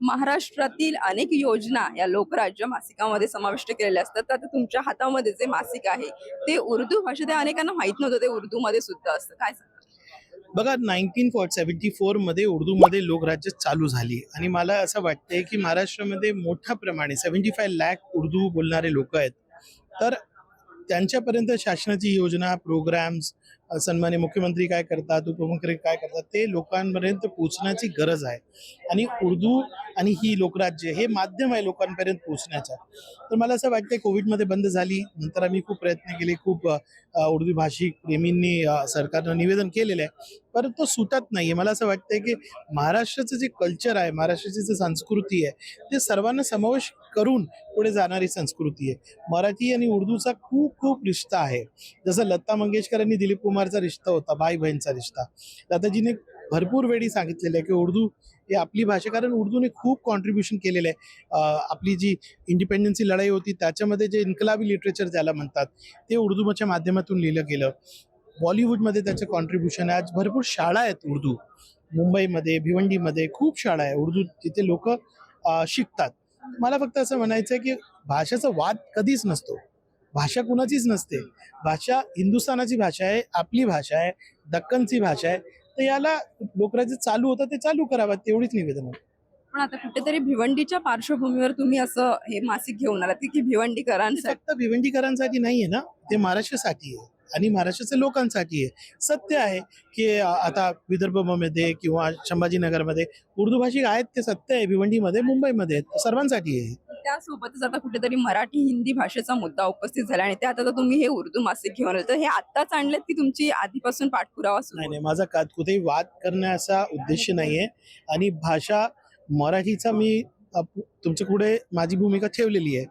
महाराष्ट्रातील अनेक योजना या लोकराज्य मासिकामध्ये समाविष्ट केलेल्या असतात. तर आता तुमच्या हातामध्ये जे मासिक आहे ते उर्दू भाषेत अनेकांना माहीत नव्हतं ते उर्दू मध्ये सुद्धा असतं. काय बघा नाईन्टीन फॉर सेव्हन्टी फोरमध्ये उर्दूमध्ये लोकराज्य चालू झाली. आणि मला असं वाटतंय की महाराष्ट्रामध्ये मोठ्या प्रमाणे सेव्हन्टी फाय लॅक उर्दू बोलणारे लोक आहेत. तर त्यांच्यापर्यंत शासनाची योजना प्रोग्राम्स सन्मान्य मुख्यमंत्री काय करतात उपमुख्यमंत्री काय करतात ते लोकांपर्यंत पोहोचण्याची गरज आहे. आणि उर्दू आणि ही लोकराज्य हे माध्यम आहे लोकांपर्यंत पोचण्याचं तर मला असं वाटतं कोविडमध्ये बंद झाली नंतर आम्ही खूप प्रयत्न केले खूप उर्दू भाषिक प्रेमींनी सरकारनं निवेदन केलेलं आहे. परंतु तो सुटत नाही मला असं वाटतंय की महाराष्ट्राचं जे कल्चर आहे महाराष्ट्राची जी संस्कृती आहे ते सर्वांना समावेश करून पुढे जाणारी संस्कृती आहे. मराठी आणि उर्दूचा खूप खूप रिश्ता आहे. जसं लता मंगेशकर आणि दिलीप कुमारचा रिश्ता होता भाई बहीणचा रिश्ता दादाजीने भरपूर वेळी सांगितलेलं आहे की उर्दू ही आपली भाषा कारण उर्दूने खूप कॉन्ट्रीब्युशन केलेलं आहे. आपली जी इंडिपेंडन्सची लढाई होती त्याच्यामध्ये जे इन्कलाबी लिटरेचर ज्याला म्हणतात ते उर्दूच्या माध्यमातून लिहिलं गेलं. बॉलिवूडमध्ये त्याचं कॉन्ट्रीब्युशन आहे. आज भरपूर शाळा आहेत उर्दू. मुंबईमध्ये भिवंडीमध्ये खूप शाळा आहे. उर्दू तिथे लोक शिकतात. मला फक्त असं म्हणायचं आहे की भाषेचा वाद कधीच नसतो. भाषा कुणाचीच नसते. भाषा हिंदुस्थानाची भाषा आहे आपली भाषा आहे दक्कनची भाषा आहे. तर याला लोकराज्य चालू होतं ते चालू करावं तेवढीच निवेदन आहे. पण आता कुठेतरी भिवंडीच्या पार्श्वभूमीवर तुम्ही असं हे मासिक घेऊन आलात की भिवंडीकरांसाठी फक्त भिवंडीकरांसाठी नाही आहे ना ते महाराष्ट्रासाठी आहे आणि महाराष्ट्राच्या लोकांसाठी आहे. सत्य आहे की आता विदर्भमध्ये किंवा संभाजीनगरमध्ये उर्दू भाषिक आहेत ते सत्य आहे भिवंडीमध्ये मुंबईमध्ये आहेत सर्वांसाठी आहे. त्यासोबतच आता कुठेतरी मराठी हिंदी भाषेचा मुद्दा उपस्थित झाला आणि त्यात आता तुम्ही हे उर्दू मासिक घेऊन आले तर हे आत्ताच आणलेत की तुमची आधीपासून पाठपुरावा सुरू नाही नाही माझा का कुठेही वाद करण्याचा उद्देश नाही आहे आणि भाषा मराठीचा मी तुमच्यापुढे माझी भूमिका ठेवलेली आहे.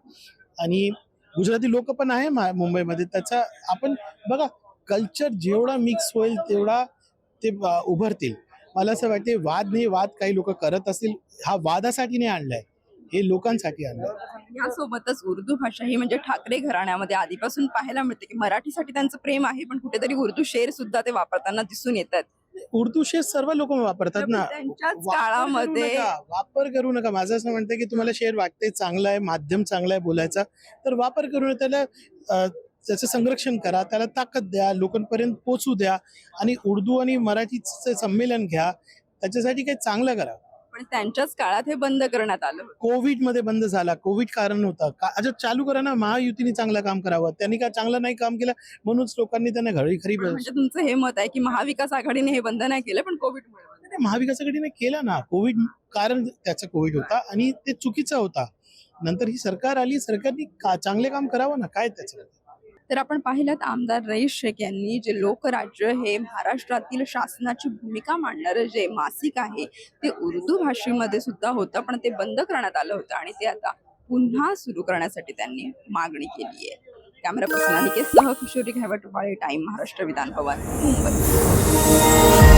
आणि गुजराती लोक पण आहे मुंबईमध्ये. त्याचा आपण बघा कल्चर जेवढा मिक्स होईल तेवढा ते उभरतील. मला असं वाटते वाद नाही वाद काही लोक करत असतील हा वादासाठी नाही आणलाय. हे लोकांसाठी आणलाय यासोबतच उर्दू भाषा ही म्हणजे ठाकरे घराण्यामध्ये आधीपासून पाहायला मिळते की मराठीसाठी त्यांचं प्रेम आहे पण कुठेतरी उर्दू शेर सुद्धा ते वापरताना दिसून येतात. उर्दू शेर सर्व लोक वापरतात ना. त्यांच्याच वापर करू काळामध्ये नका, वापर करू नका. माझं असं म्हणतं की तुम्हाला शेअर वाटते चांगला आहे माध्यम चांगला आहे बोलायचा. तर वापर करून त्याला अं, त्याचं संरक्षण करा त्याला ताकद द्या लोकांपर्यंत पोचू द्या आणि उर्दू आणि मराठीचं संमेलन घ्या. त्याच्यासाठी काही चांगलं करा. पण त्यांच्याच काळात हे बंद करण्यात आलं. कोविडमध्ये बंद झाला. कोविड कारण होता. का अच्छा चालू करा ना. महायुतीने चांगलं काम करावं. त्यांनी काय चांगलं नाही काम केलं? म्हणूनच लोकांनी त्यांना घरी खरी म्हणजे तुमचं हे मत आहे की महाविकास आघाडीने हे बंद नाही केलं पण कोविडमुळे महाविकास आघाडीने केला ना. कोविड कारण त्याचा कोविड होता आणि ते चुकीचा होता. नंतर ही सरकार आली. सरकारने का चांगले काम करावं ना? काय त्याचं? तर आपण पाहिलं आमदार रईस शेख यांनी जे लोकराज्य हे महाराष्ट्रातील शासनाची भूमिका मांडणारं जे मासिक आहे ते उर्दू भाषेमध्ये सुद्धा होतं पण ते बंद करण्यात आलं होतं आणि ते आता पुन्हा सुरू करण्यासाठी त्यांनी मागणी केली आहे. कॅमेरा पर्सन अनिकेत सह किशोरी घायवटपाळे टाइम महाराष्ट्र विधान भवन मुंबई.